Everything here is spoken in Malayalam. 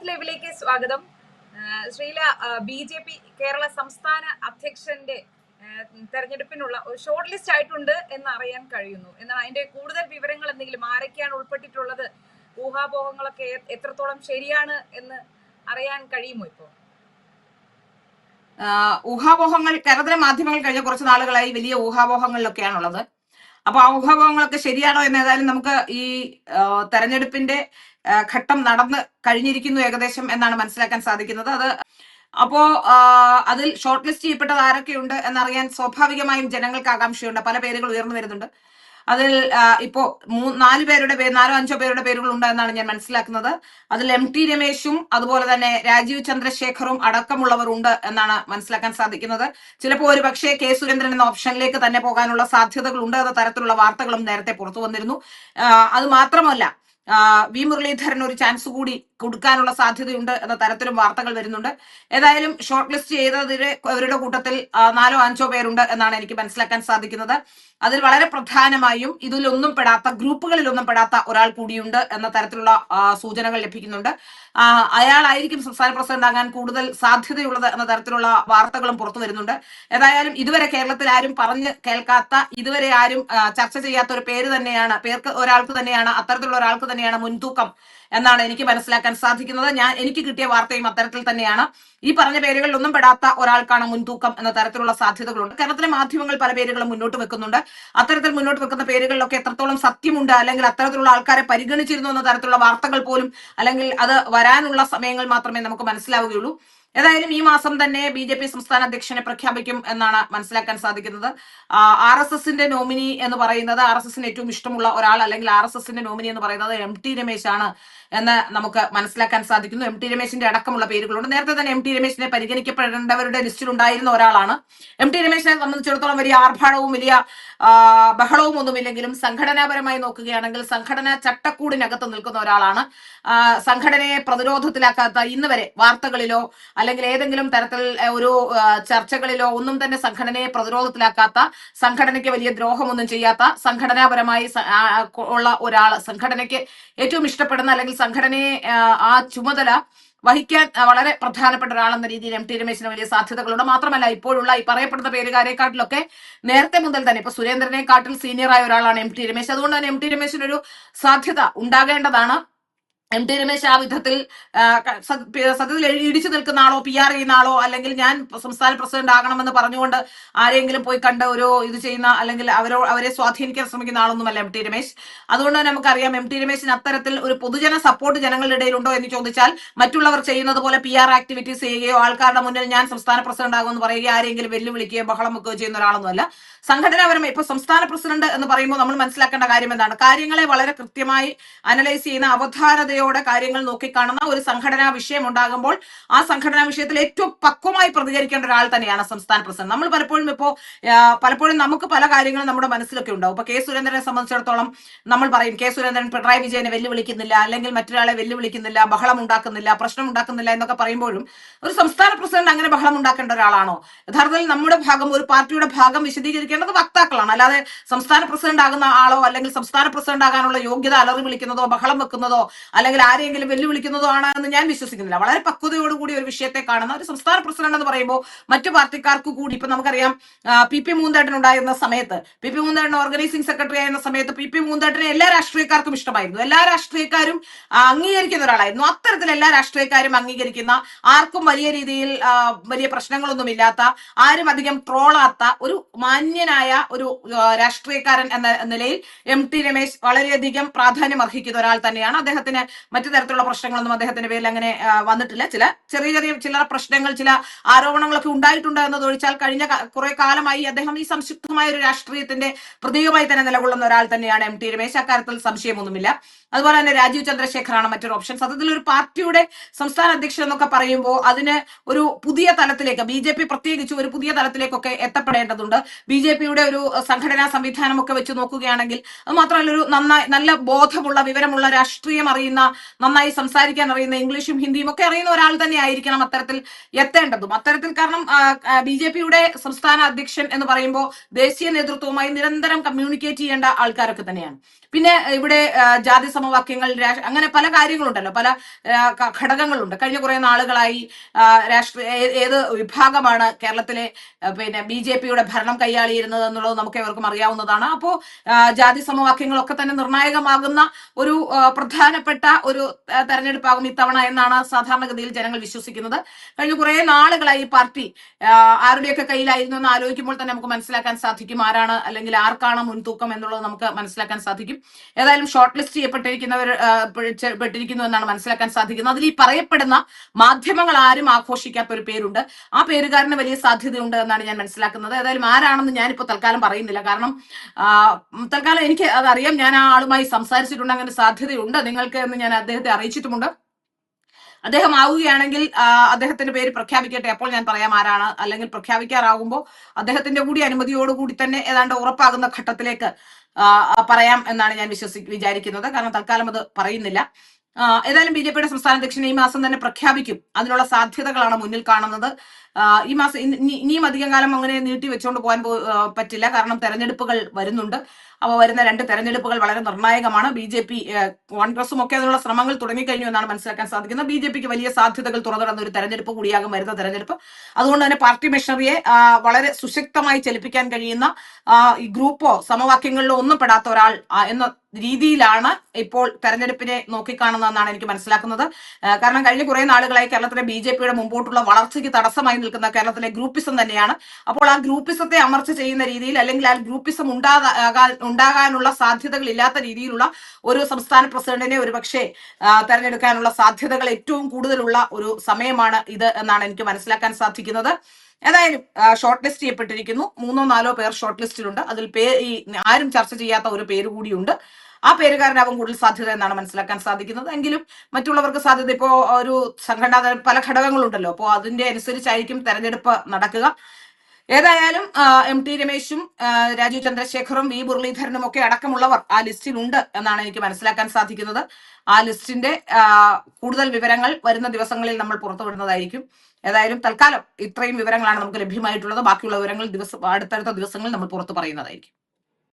ഭാരത് ലൈവിലേക്ക് സ്വാഗതം. ശ്രീല ബി ജെ പി കേരള സംസ്ഥാന അധ്യക്ഷന്റെ തെരഞ്ഞെടുപ്പിനുള്ള ഒരു ഷോർട്ട് ലിസ്റ്റ് ആയിട്ടുണ്ട് എന്ന് അറിയാൻ കഴിയുന്നു. എന്നാൽ അതിന്റെ കൂടുതൽ വിവരങ്ങൾ എന്തെങ്കിലും ആരൊക്കെയാണ് ഉൾപ്പെട്ടിട്ടുള്ളത്? ഊഹാപോഹങ്ങളൊക്കെ എത്രത്തോളം ശരിയാണ് എന്ന് അറിയാൻ കഴിയുമോ ഇപ്പോ? ഊഹാപോഹങ്ങൾ കേരളത്തിലെ മാധ്യമങ്ങൾ കഴിഞ്ഞ കുറച്ച് നാളുകളായി വലിയ ഊഹാപോഹങ്ങളിലൊക്കെയാണുള്ളത്. അപ്പൊ ആ ശരിയാണോ എന്ന് ഏതായാലും നമുക്ക് ഈ തെരഞ്ഞെടുപ്പിന്റെ ഘട്ടം നടന്ന് കഴിഞ്ഞിരിക്കുന്നു ഏകദേശം എന്നാണ് മനസ്സിലാക്കാൻ സാധിക്കുന്നത്. അത് അപ്പോ അതിൽ ഷോർട്ട് ലിസ്റ്റ് ചെയ്യപ്പെട്ടത് ആരൊക്കെയുണ്ട് എന്നറിയാൻ സ്വാഭാവികമായും ജനങ്ങൾക്ക് ആകാംക്ഷയുണ്ട്. പല പേരുകൾ ഉയർന്നു വരുന്നുണ്ട്. അതിൽ ഇപ്പോ നാല് പേരുടെ പേര് നാലോ അഞ്ചോ പേരുടെ പേരുകൾ ഉണ്ടെന്നാണ് ഞാൻ മനസ്സിലാക്കുന്നത്. അതിൽ എം ടി രമേശും അതുപോലെ തന്നെ രാജീവ് ചന്ദ്രശേഖറും അടക്കമുള്ളവർ ഉണ്ട് എന്നാണ് മനസ്സിലാക്കാൻ സാധിക്കുന്നത്. ചിലപ്പോൾ ഒരു പക്ഷേ കെ സുരേന്ദ്രൻ എന്ന ഓപ്ഷനിലേക്ക് തന്നെ പോകാനുള്ള സാധ്യതകൾ ഉണ്ട് എന്ന തരത്തിലുള്ള വാർത്തകളും നേരത്തെ പുറത്തു വന്നിരുന്നു. അത് മാത്രമല്ല വി മുരളീധരൻ ഒരു ചാൻസ് കൂടി കൊടുക്കാനുള്ള സാധ്യതയുണ്ട് എന്ന തരത്തിലും വാർത്തകൾ വരുന്നുണ്ട്. ഏതായാലും ഷോർട്ട് ലിസ്റ്റ് ചെയ്തതിൽ അവരുടെ കൂട്ടത്തിൽ നാലോ അഞ്ചോ പേരുണ്ട് എന്നാണ് എനിക്ക് മനസ്സിലാക്കാൻ സാധിക്കുന്നത്. അതിൽ വളരെ പ്രധാനമായും ഇതിലൊന്നും പെടാത്ത ഗ്രൂപ്പുകളിലൊന്നും പെടാത്ത ഒരാൾ കൂടിയുണ്ട് എന്ന തരത്തിലുള്ള സൂചനകൾ ലഭിക്കുന്നുണ്ട്. അയാളായിരിക്കും സംസ്ഥാന പ്രസിഡന്റ് ആകാൻ കൂടുതൽ സാധ്യതയുള്ളത് എന്ന തരത്തിലുള്ള വാർത്തകളും പുറത്തു വരുന്നുണ്ട്. ഏതായാലും ഇതുവരെ കേരളത്തിൽ ആരും പറഞ്ഞ് കേൾക്കാത്ത ഇതുവരെ ആരും ചർച്ച ചെയ്യാത്ത ഒരു പേര് തന്നെയാണ് പേർക്ക് ഒരാൾക്ക് തന്നെയാണ് അത്തരത്തിലുള്ള ഒരാൾക്ക് തന്നെയാണ് മുൻതൂക്കം എന്നാണ് എനിക്ക് മനസ്സിലാക്കാൻ സാധിക്കുന്നത്. ഞാൻ എനിക്ക് കിട്ടിയ വാർത്തയും അത്തരത്തിൽ തന്നെയാണ്. ഈ പറഞ്ഞ പേരുകളിൽ ഒന്നും പെടാത്ത ഒരാൾക്കാണ് മുൻതൂക്കം എന്ന തരത്തിലുള്ള സാധ്യതകളുണ്ട്. കേരളത്തിലെ മാധ്യമങ്ങൾ പല പേരുകളും മുന്നോട്ട് വെക്കുന്നുണ്ട്. അത്തരത്തിൽ മുന്നോട്ട് വെക്കുന്ന പേരുകളിലൊക്കെ എത്രത്തോളം സത്യമുണ്ട് അല്ലെങ്കിൽ അത്തരത്തിലുള്ള ആൾക്കാരെ പരിഗണിച്ചിരുന്നു എന്ന തരത്തിലുള്ള വാർത്തകൾ പോലും അല്ലെങ്കിൽ അത് വരാനുള്ള സമയങ്ങൾ മാത്രമേ നമുക്ക് മനസ്സിലാവുകയുള്ളൂ. ഏതായാലും ഈ മാസം തന്നെ ബി ജെ പി സംസ്ഥാന അധ്യക്ഷനെ പ്രഖ്യാപിക്കും എന്നാണ് മനസ്സിലാക്കാൻ സാധിക്കുന്നത്. ആർ എസ് എസിന്റെ നോമിനി എന്ന് പറയുന്നത് ആർ എസ് എസിന് ഏറ്റവും ഇഷ്ടമുള്ള ഒരാൾ അല്ലെങ്കിൽ ആർ എസ് എസിന്റെ നോമിനി എന്ന് പറയുന്നത് എം ടി രമേശ് ആണ് എന്ന് നമുക്ക് മനസ്സിലാക്കാൻ സാധിക്കുന്നു. എം ടി രമേശിന്റെ അടക്കമുള്ള പേരുകളുണ്ട്. നേരത്തെ തന്നെ എം ടി രമേശിനെ പരിഗണിക്കപ്പെടേണ്ടവരുടെ ലിസ്റ്റിൽ ഉണ്ടായിരുന്ന ഒരാളാണ്. എം ടി രമേശിനെ സംബന്ധിച്ചിടത്തോളം വലിയ ആർഭാടവും വലിയ ബഹളവും ഒന്നുമില്ലെങ്കിലും സംഘടനാപരമായി നോക്കുകയാണെങ്കിൽ സംഘടനാ ചട്ടക്കൂടിനകത്ത് നിൽക്കുന്ന ഒരാളാണ്. സംഘടനയെ പ്രതിരോധത്തിലാക്കാത്ത ഇന്ന് വരെ വാർത്തകളിലോ അല്ലെങ്കിൽ ഏതെങ്കിലും തരത്തിൽ ഒരു ചർച്ചകളിലോ ഒന്നും തന്നെ സംഘടനയെ പ്രതിരോധത്തിലാക്കാത്ത സംഘടനയ്ക്ക് വലിയ ദ്രോഹമൊന്നും ചെയ്യാത്ത സംഘടനാപരമായി ഉള്ള ഒരാൾ സംഘടനയ്ക്ക് ഏറ്റവും ഇഷ്ടപ്പെടുന്ന അല്ലെങ്കിൽ സംഘടനയെ ആ, ചുമതല വഹിക്കാൻ വളരെ പ്രധാനപ്പെട്ട ഒരാളെന്ന രീതിയിൽ എം ടി രമേശിന് വലിയ സാധ്യതകളുണ്ട്. മാത്രമല്ല ഇപ്പോഴുള്ള ഈ പറയപ്പെടുന്ന പേരുകാരെക്കാട്ടിലൊക്കെ നേരത്തെ മുതൽ തന്നെ ഇപ്പൊ സുരേന്ദ്രനെക്കാട്ടിൽ സീനിയറായ ഒരാളാണ് എം ടി രമേശ്. അതുകൊണ്ട് തന്നെ എം ടി രമേശിനൊരു സാധ്യത ഉണ്ടാകേണ്ടതാണ്. എം ടി രമേശ് ആ വിധത്തിൽ സത്യത്തിൽ ഇടിച്ചു നിൽക്കുന്ന ആളോ പി ആർ ചെയ്യുന്ന ആളോ അല്ലെങ്കിൽ ഞാൻ സംസ്ഥാന പ്രസിഡന്റ് ആകണമെന്ന് പറഞ്ഞുകൊണ്ട് ആരെങ്കിലും പോയി കണ്ട ഒരു ഇത് ചെയ്യുന്ന അല്ലെങ്കിൽ അവരോ അവരെ സ്വാധീനിക്കാൻ ശ്രമിക്കുന്ന ആളൊന്നുമല്ല എം ടി രമേശ്. അതുകൊണ്ട് തന്നെ നമുക്കറിയാം എം ടി രമേശിന് അത്തരത്തിൽ ഒരു പൊതുജന സപ്പോർട്ട് ജനങ്ങളുടെ ഇടയിലുണ്ടോ എന്ന് ചോദിച്ചാൽ മറ്റുള്ളവർ ചെയ്യുന്നത് പോലെ പി ആർ ആക്ടിവിറ്റീസ് ചെയ്യുകയോ ആൾക്കാരുടെ മുന്നിൽ ഞാൻ സംസ്ഥാന പ്രസിഡന്റ് ആകുമെന്ന് പറയുകയോ ആരെങ്കിലും വെല്ലുവിളിക്കുകയോ ബഹളം വെക്കുകയോ ചെയ്യുന്ന ഒരാളൊന്നുമല്ല. സംഘടനാപരമായി ഇപ്പൊ സംസ്ഥാന പ്രസിഡന്റ് എന്ന് പറയുമ്പോൾ നമ്മൾ മനസ്സിലാക്കേണ്ട കാര്യം എന്താണ്? കാര്യങ്ങളെ വളരെ കൃത്യമായി അനലൈസ് ചെയ്യുന്ന അവധാനതയോടെ കാര്യങ്ങൾ നോക്കിക്കാണുന്ന ഒരു സംഘടനാ വിഷയം ഉണ്ടാകുമ്പോൾ ആ സംഘടനാ വിഷയത്തിൽ ഏറ്റവും പക്വമായി പ്രതികരിക്കേണ്ട ഒരാൾ തന്നെയാണ് സംസ്ഥാന പ്രസിഡന്റ്. നമ്മൾ പലപ്പോഴും ഇപ്പോൾ പലപ്പോഴും നമുക്ക് പല കാര്യങ്ങളും നമ്മുടെ മനസ്സിലൊക്കെ ഉണ്ടാവും. ഇപ്പൊ കെ സുരേന്ദ്രനെ സംബന്ധിച്ചിടത്തോളം നമ്മൾ പറയും കെ സുരേന്ദ്രൻ പിണറായി വിജയനെ വെല്ലുവിളിക്കുന്നില്ല അല്ലെങ്കിൽ മറ്റൊരാളെ വെല്ലുവിളിക്കുന്നില്ല ബഹളം ഉണ്ടാക്കുന്നില്ല പ്രശ്നം ഉണ്ടാക്കുന്നില്ല എന്നൊക്കെ പറയുമ്പോഴും ഒരു സംസ്ഥാന പ്രസിഡന്റ് അങ്ങനെ ബഹളം ഉണ്ടാക്കേണ്ട ഒരാളാണോ? യഥാർത്ഥത്തിൽ നമ്മുടെ ഭാഗം ഒരു പാർട്ടിയുടെ ഭാഗം വിശദീകരിക്കേണ്ടത് വക്താക്കളാണ്. അല്ലാതെ സംസ്ഥാന പ്രസിഡന്റ് ആകുന്ന ആളോ അല്ലെങ്കിൽ സംസ്ഥാന പ്രസിഡന്റ് ആകാനുള്ള യോഗ്യത അലറി വിളിക്കുന്നതോ ബഹളം വെക്കുന്നതോ അല്ലെങ്കിൽ ആരെങ്കിലും വെല്ലുവിളിക്കുന്നതോ ആണ് എന്ന് ഞാൻ വിശ്വസിക്കുന്നില്ല. വളരെ പക്വതയോടുകൂടി ഒരു വിഷയത്തെ കാണുന്ന ഒരു സംസ്ഥാന പ്രസിഡന്റ് എന്ന് പറയുമ്പോൾ മറ്റു പാർട്ടിക്കാർക്ക് കൂടി ഇപ്പൊ നമുക്കറിയാം പി പി മൂന്തേട്ടൻ ഉണ്ടായിരുന്ന സമയത്ത് പി പി മൂന്തേട്ടൻ ഓർഗനൈസിംഗ് സെക്രട്ടറി ആയിരുന്ന സമയത്ത് പി പി മൂന്തേട്ടനെ എല്ലാ രാഷ്ട്രീയക്കാർക്കും ഇഷ്ടമായിരുന്നു. എല്ലാ രാഷ്ട്രീയക്കാരും അംഗീകരിക്കുന്ന ഒരാളായിരുന്നു. അത്തരത്തിൽ എല്ലാ രാഷ്ട്രീയക്കാരും അംഗീകരിക്കുന്ന ആർക്കും വലിയ രീതിയിൽ വലിയ പ്രശ്നങ്ങളൊന്നും ഇല്ലാത്ത ആരും അധികം ട്രോളാത്ത ഒരു മാന്യനായ ഒരു രാഷ്ട്രീയക്കാരൻ എന്ന നിലയിൽ എം ടി രമേശ് വളരെയധികം പ്രാധാന്യം അർഹിക്കുന്ന ഒരാൾ തന്നെയാണ്. അദ്ദേഹത്തിന് മറ്റു തരത്തിലുള്ള പ്രശ്നങ്ങളൊന്നും അദ്ദേഹത്തിന്റെ പേരിൽ അങ്ങനെ വന്നിട്ടില്ല. ചില ചെറിയ ചെറിയ ചില പ്രശ്നങ്ങൾ ചില ആരോപണങ്ങളൊക്കെ ഉണ്ടായിട്ടുണ്ട് എന്നത് ഒഴിച്ചാൽ കഴിഞ്ഞ കുറെ കാലമായി അദ്ദേഹം ഈ സംക്ഷിപ്തമായ ഒരു രാഷ്ട്രീയത്തിന്റെ പ്രതീകമായി തന്നെ നിലകൊള്ളുന്ന ഒരാൾ തന്നെയാണ് എം ടി രമേശ്. അക്കാര്യത്തിൽ സംശയമൊന്നുമില്ല. അതുപോലെ തന്നെ രാജീവ് ചന്ദ്രശേഖറാണ് മറ്റൊരു ഓപ്ഷൻ. സത്യത്തിൽ ഒരു പാർട്ടിയുടെ സംസ്ഥാന അധ്യക്ഷൻ എന്നൊക്കെ പറയുമ്പോൾ അതിന് ഒരു പുതിയ തലത്തിലേക്ക് ബി ജെ പി പ്രത്യേകിച്ച് ഒരു പുതിയ തലത്തിലേക്കൊക്കെ എത്തപ്പെടേണ്ടതുണ്ട്. ബി ജെ പിയുടെ ഒരു സംഘടനാ സംവിധാനമൊക്കെ വെച്ച് നോക്കുകയാണെങ്കിൽ അത് മാത്രമല്ല ഒരു നന്നായി നല്ല ബോധമുള്ള വിവരമുള്ള രാഷ്ട്രീയം അറിയുന്ന നന്നായി സംസാരിക്കാൻ അറിയുന്ന ഇംഗ്ലീഷും ഹിന്ദിയും ഒക്കെ അറിയുന്ന ഒരാൾ തന്നെ ആയിരിക്കണം അത്തരത്തിൽ എത്തേണ്ടതും. അത്തരത്തിൽ കാരണം ബി ജെ പിയുടെ സംസ്ഥാന അധ്യക്ഷൻ എന്ന് പറയുമ്പോൾ ദേശീയ നേതൃത്വവുമായി നിരന്തരം കമ്മ്യൂണിക്കേറ്റ് ചെയ്യേണ്ട ആൾക്കാരൊക്കെ തന്നെയാണ്. പിന്നെ ഇവിടെ ജാതി സമവാക്യങ്ങൾ അങ്ങനെ പല കാര്യങ്ങളുണ്ടല്ലോ. പല ഘടകങ്ങളുണ്ട്. കഴിഞ്ഞ കുറെ നാളുകളായി രാഷ്ട്രീയ ഏത് വിഭാഗമാണ് കേരളത്തിലെ പിന്നെ ബി ജെ പിയുടെ ഭരണം കൈയാളിയിരുന്നത് എന്നുള്ളത് നമുക്ക് ഏവർക്കും അറിയാവുന്നതാണ്. അപ്പോൾ ജാതി സമവാക്യങ്ങളൊക്കെ തന്നെ നിർണായകമാകുന്ന ഒരു പ്രധാനപ്പെട്ട ഒരു തെരഞ്ഞെടുപ്പാകും ഇത്തവണ എന്നാണ് സാധാരണഗതിയിൽ ജനങ്ങൾ വിശ്വസിക്കുന്നത്. കഴിഞ്ഞ കുറെ നാളുകളായി ഈ പാർട്ടി ആരുടെയൊക്കെ കയ്യിലായിരുന്നു എന്ന് ആലോചിക്കുമ്പോൾ തന്നെ നമുക്ക് മനസ്സിലാക്കാൻ സാധിക്കും ആരാണ് അല്ലെങ്കിൽ ആർക്കാണ് മുൻതൂക്കം എന്നുള്ളത് നമുക്ക് മനസ്സിലാക്കാൻ സാധിക്കും. ഏതായാലും ഷോർട്ട് ലിസ്റ്റ് ചെയ്യപ്പെട്ടിരിക്കുന്നവർ പെട്ടിരിക്കുന്നു എന്നാണ് മനസ്സിലാക്കാൻ സാധിക്കുന്നത്. അതിൽ ഈ പറയപ്പെടുന്ന മാധ്യമങ്ങൾ ആരും ആഘോഷിക്കാത്ത ഒരു പേരുണ്ട്. ആ പേരുകാരന് വലിയ സാധ്യതയുണ്ട് എന്നാണ് ഞാൻ മനസ്സിലാക്കുന്നത്. ഏതായാലും ആരാണെന്ന് ഞാനിപ്പോൾ തൽക്കാലം പറയുന്നില്ല. കാരണം തൽക്കാലം എനിക്ക് അതറിയാം. ഞാൻ ആ ആളുമായി സംസാരിച്ചിട്ടുണ്ട്. അങ്ങനെ സാധ്യതയുണ്ട്. നിങ്ങൾക്ക് എന്ന് ഞാൻ അദ്ദേഹത്തെ അറിയിച്ചിട്ടുമുണ്ട്. അദ്ദേഹം ആവുകയാണെങ്കിൽ അദ്ദേഹത്തിന്റെ പേര് പ്രഖ്യാപിക്കട്ടെ. അപ്പോൾ ഞാൻ പറയാം ആരാണ്. അല്ലെങ്കിൽ പ്രഖ്യാപിക്കാറാകുമ്പോൾ അദ്ദേഹത്തിന്റെ കൂടി അനുമതിയോടുകൂടി തന്നെ ഏതാണ്ട് ഉറപ്പാകുന്ന ഘട്ടത്തിലേക്ക് പറയാം എന്നാണ് ഞാൻ വിശ്വസി വിചാരിക്കുന്നത്. കാരണം തൽക്കാലം അത് പറയുന്നില്ല. ഏതായാലും ബി ജെ പിയുടെ സംസ്ഥാന അധ്യക്ഷൻ ഈ മാസം തന്നെ പ്രഖ്യാപിക്കും. അതിനുള്ള സാധ്യതകളാണ് മുന്നിൽ കാണുന്നത്. ഈ മാസം ഇനി- ഇനി- ഇനിയും അധികം കാലം അങ്ങനെ നീട്ടി വെച്ചുകൊണ്ട് പോകാൻ പറ്റില്ല. കാരണം തെരഞ്ഞെടുപ്പുകൾ വരുന്നുണ്ട്. അവ വരുന്ന രണ്ട് തെരഞ്ഞെടുപ്പുകൾ വളരെ നിർണായകമാണ്. ബി ജെ പി കോൺഗ്രസും ഒക്കെ അതിനുള്ള ശ്രമങ്ങൾ തുടങ്ങിക്കഴിഞ്ഞു എന്നാണ് മനസ്സിലാക്കാൻ സാധിക്കുന്നത്. ബി ജെ പിക്ക് വലിയ സാധ്യതകൾ തുറന്നിടുന്ന ഒരു തെരഞ്ഞെടുപ്പ് കൂടിയാകും വരുന്ന തെരഞ്ഞെടുപ്പ്. അതുകൊണ്ട് തന്നെ പാർട്ടി മെഷറിയെ വളരെ സുശക്തമായി ചലിപ്പിക്കാൻ കഴിയുന്ന ഈ ഗ്രൂപ്പോ സമവാക്യങ്ങളിലോ ഒന്നും പെടാത്ത ഒരാൾ എന്ന രീതിയിലാണ് ഇപ്പോൾ തെരഞ്ഞെടുപ്പിനെ നോക്കിക്കാണുന്നതെന്നാണ് എനിക്ക് മനസ്സിലാക്കുന്നത്. കാരണം കഴിഞ്ഞ കുറെ നാളുകളായി കേരളത്തിലെ ബി ജെ പിയുടെ മുമ്പോട്ടുള്ള വളർച്ചയ്ക്ക് തടസ്സമായി നിൽക്കുന്ന കേരളത്തിലെ ഗ്രൂപ്പിസം തന്നെയാണ്. അപ്പോൾ ആ ഗ്രൂപ്പിസത്തെ അമർച്ച ചെയ്യുന്ന രീതിയിൽ അല്ലെങ്കിൽ ആ ഗ്രൂപ്പിസം ഉണ്ടാകാൻ ഉണ്ടാകാനുള്ള സാധ്യതകൾ ഇല്ലാത്ത രീതിയിലുള്ള ഒരു സംസ്ഥാന പ്രസിഡന്റിനെ ഒരുപക്ഷെ പക്ഷേ തെരഞ്ഞെടുക്കാനുള്ള സാധ്യതകൾ ഏറ്റവും കൂടുതലുള്ള ഒരു സമയമാണ് ഇത് എന്നാണ് എനിക്ക് മനസ്സിലാക്കാൻ സാധിക്കുന്നത്. ഏതായാലും ഷോർട്ട് ലിസ്റ്റ് ചെയ്യപ്പെട്ടിരിക്കുന്നു. മൂന്നോ നാലോ പേർ ഷോർട്ട് ലിസ്റ്റിലുണ്ട് അതിൽ പേ ഈ ആരും ചർച്ച ചെയ്യാത്ത ഒരു പേര് കൂടിയുണ്ട്. ആ പേരുകാരനാവും കൂടുതൽ സാധ്യത എന്നാണ് മനസ്സിലാക്കാൻ സാധിക്കുന്നത്. എങ്കിലും മറ്റുള്ളവർക്ക് സാധ്യത ഇപ്പോ ഒരു സംഘടനാ പല ഘടകങ്ങളുണ്ടല്ലോ. അപ്പോൾ അതിന്റെ അനുസരിച്ചായിരിക്കും തെരഞ്ഞെടുപ്പ് നടക്കുക. ഏതായാലും എം ടി രമേശും രാജു ചന്ദ്രശേഖറും വി മുരളീധരനും ഒക്കെ അടക്കമുള്ളവർ ആ ലിസ്റ്റിലുണ്ട് എന്നാണ് എനിക്ക് മനസ്സിലാക്കാൻ സാധിക്കുന്നത്. ആ ലിസ്റ്റിന്റെ കൂടുതൽ വിവരങ്ങൾ വരുന്ന ദിവസങ്ങളിൽ നമ്മൾ പുറത്തുവിടുന്നതായിരിക്കും ഏതായാലും തൽക്കാലം ഇത്രയും വിവരങ്ങളാണ് നമുക്ക് ലഭ്യമായിട്ടുള്ളത്. ബാക്കിയുള്ള വിവരങ്ങൾ ദിവസം അടുത്തടുത്ത ദിവസങ്ങളിൽ നമ്മൾ പുറത്തു പറയുന്നതായിരിക്കും.